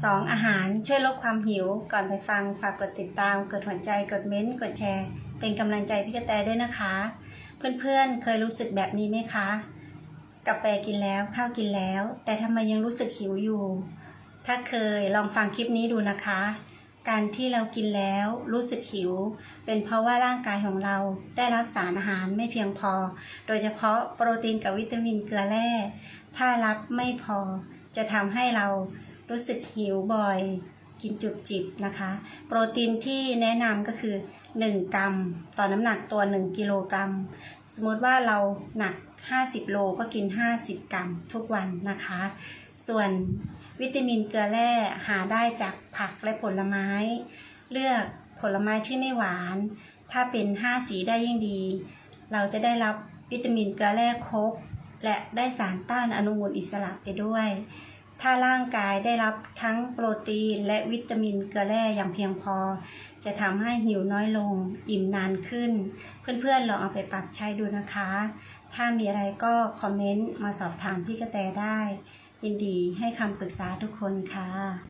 2. อาหารช่วยลดความหิว ก่อนไปฟังฝากกดติดตาม กดหัวใจ กดเม้นต์ กดแชร์ เป็นกำลังใจพี่กระแตด้วยนะคะ เพื่อนๆ เคยรู้สึกแบบนี้ไหมคะ กาแฟกินแล้วข้าวกินแล้ว แต่ทำไมยังรู้สึกหิวอยู่ ถ้าเคยลองฟังคลิปนี้ดูนะคะ การที่เรากินแล้วรู้สึกหิว เป็นเพราะว่าร่างกายของเราได้รับสารอาหารไม่เพียงพอ โดยเฉพาะโปรตีนกับวิตามินเกลือแร่ ถ้ารับไม่พอจะทำให้เรา รู้สึกหิวบ่อย กินจุบจิบนะคะ โปรตีนที่แนะนำก็คือ 1 กรัม ต่อน้ำหนักตัว 1 กิโลกรัม สมมติว่าเราหนัก 50 โลก็กิน 50 กรัมทุกวันนะคะ ส่วนวิตามินเกลือแร่หาได้จากผักและผลไม้ เลือกผลไม้ที่ไม่หวาน ถ้าเป็น 5 สีได้ยิ่งดี เราจะได้รับวิตามินเกลือแร่ครบ และได้สารต้านอนุมูลอิสระไปด้วย ถ้าร่างกายได้รับทั้งโปรตีนและวิตามินเกลือแร่อย่างเพียงพอ จะทำให้หิวน้อยลง อิ่มนานขึ้น เพื่อนๆลองเอาไปปรับใช้ดูนะคะ ถ้ามีอะไรก็คอมเมนต์มาสอบถามพี่กระแตได้ ยินดีให้คำปรึกษาทุกคนค่ะ